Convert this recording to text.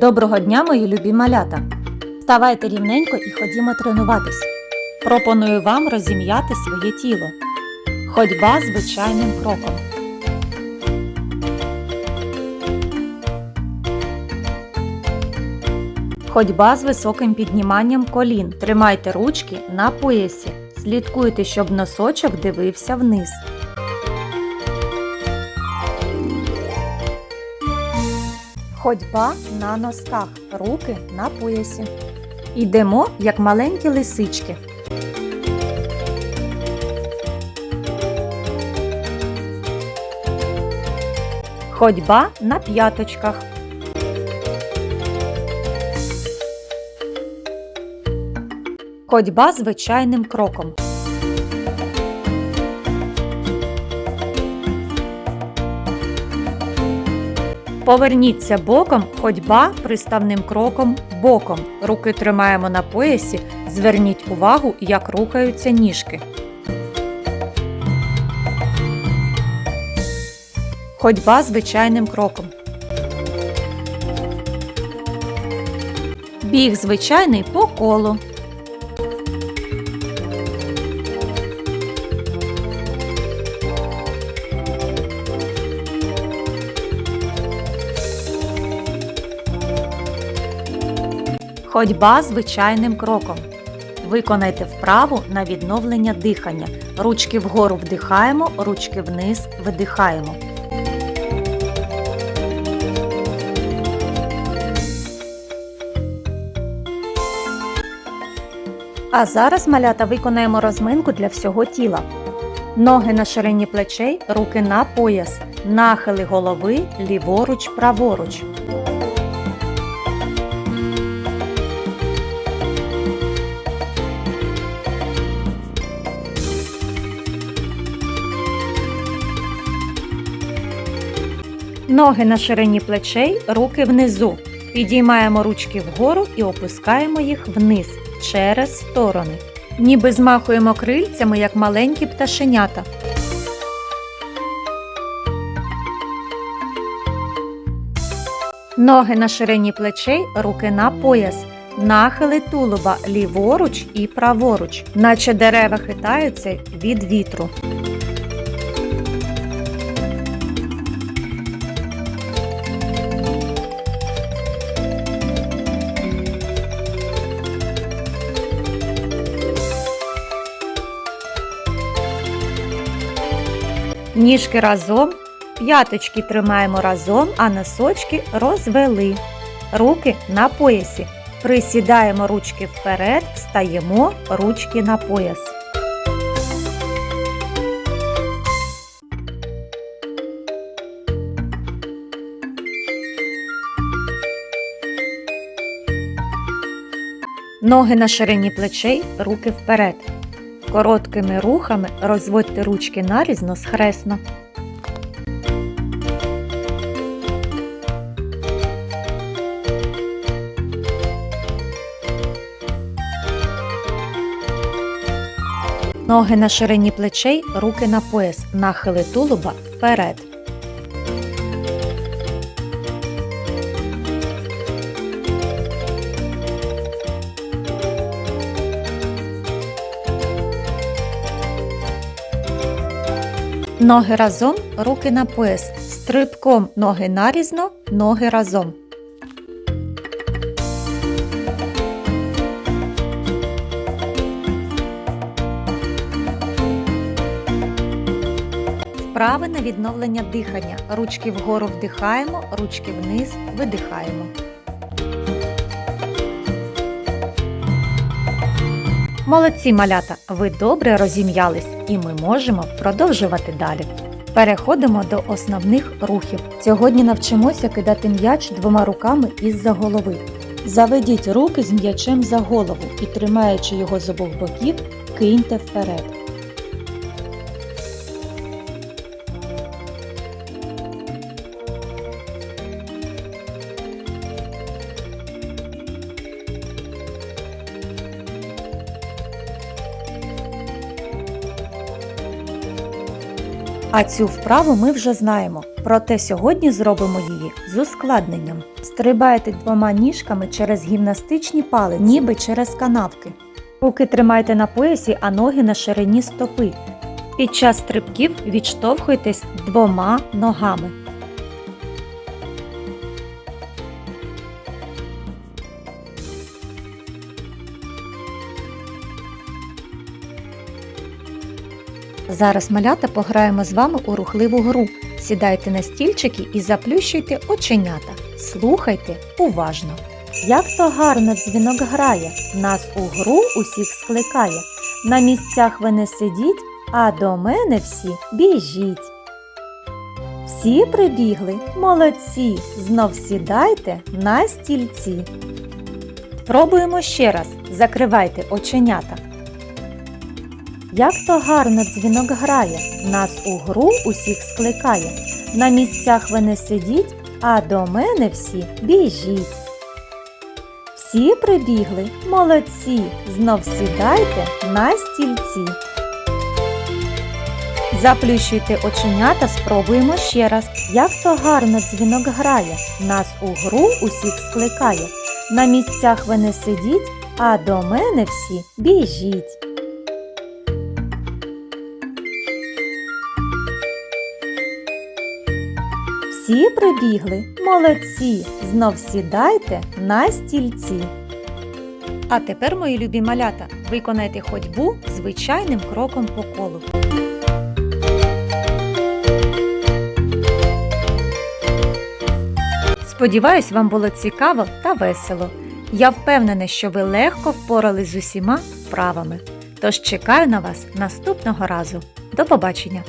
Доброго дня, мої любі малята! Ставайте рівненько і ходімо тренуватись. Пропоную вам розім'яти своє тіло. Ходьба звичайним кроком. Ходьба з високим підніманням колін. Тримайте ручки на поясі. Слідкуйте, щоб носочок дивився вниз. Ходьба на носках, руки на поясі. Йдемо, як маленькі лисички. Ходьба на п'яточках. Ходьба звичайним кроком. Поверніться боком, ходьба приставним кроком боком. Руки тримаємо на поясі. Зверніть увагу, як рухаються ніжки. Ходьба звичайним кроком. Біг звичайний по колу. Ходьба звичайним кроком. Виконайте вправу на відновлення дихання. Ручки вгору вдихаємо, ручки вниз видихаємо. А зараз малята виконаємо розминку для всього тіла. Ноги на ширині плечей, руки на пояс, нахили голови ліворуч, праворуч. Ноги на ширині плечей, руки внизу. Підіймаємо ручки вгору і опускаємо їх вниз через сторони. Ніби змахуємо крильцями, як маленькі пташенята. Ноги на ширині плечей, руки на пояс. Нахили тулуба ліворуч і праворуч, наче дерева хитаються від вітру. Ніжки разом, п'яточки тримаємо разом, а носочки розвели. Руки на поясі. Присідаємо ручки вперед, встаємо ручки на пояс. Ноги на ширині плечей, руки вперед. Короткими рухами розводьте ручки нарізно схресно. Ноги на ширині плечей, руки на пояс, нахили тулуба вперед. Ноги разом, руки на пояс. Стрибком ноги нарізно, ноги разом. Вправи на відновлення дихання. Ручки вгору вдихаємо, ручки вниз видихаємо. Молодці малята! Ви добре розім'ялись і ми можемо продовжувати далі. Переходимо до основних рухів. Сьогодні навчимося кидати м'яч двома руками із-за голови. Заведіть руки з м'ячем за голову і, тримаючи його з обох боків, киньте вперед. А цю вправу ми вже знаємо. Проте сьогодні зробимо її з ускладненням. Стрибайте двома ніжками через гімнастичні палиці, ніби через канавки. Руки тримайте на поясі, а ноги на ширині стопи. Під час стрибків відштовхуйтесь двома ногами. Зараз малята пограємо з вами у рухливу гру. Сідайте на стільчики і заплющуйте оченята. Слухайте уважно. Як то гарно дзвінок грає, нас у гру усіх скликає. На місцях ви не сидіть, а до мене всі біжіть. Всі прибігли, молодці, знов сідайте на стільці. Пробуємо ще раз. Закривайте оченята. Як то гарно дзвінок грає, нас у гру усіх скликає. На місцях ви не сидіть, а до мене всі біжіть. Всі прибігли, молодці, знов сідайте на стільці. Заплющуйте оченята, спробуємо ще раз. Як то гарно дзвінок грає, нас у гру усіх скликає. На місцях ви не сидіть, а до мене всі біжіть. Всі прибігли, молодці, знов сідайте на стільці. А тепер, мої любі малята, виконайте ходьбу звичайним кроком по колу. Сподіваюсь, вам було цікаво та весело. Я впевнена, що ви легко впорались з усіма вправами. Тож чекаю на вас наступного разу. До побачення!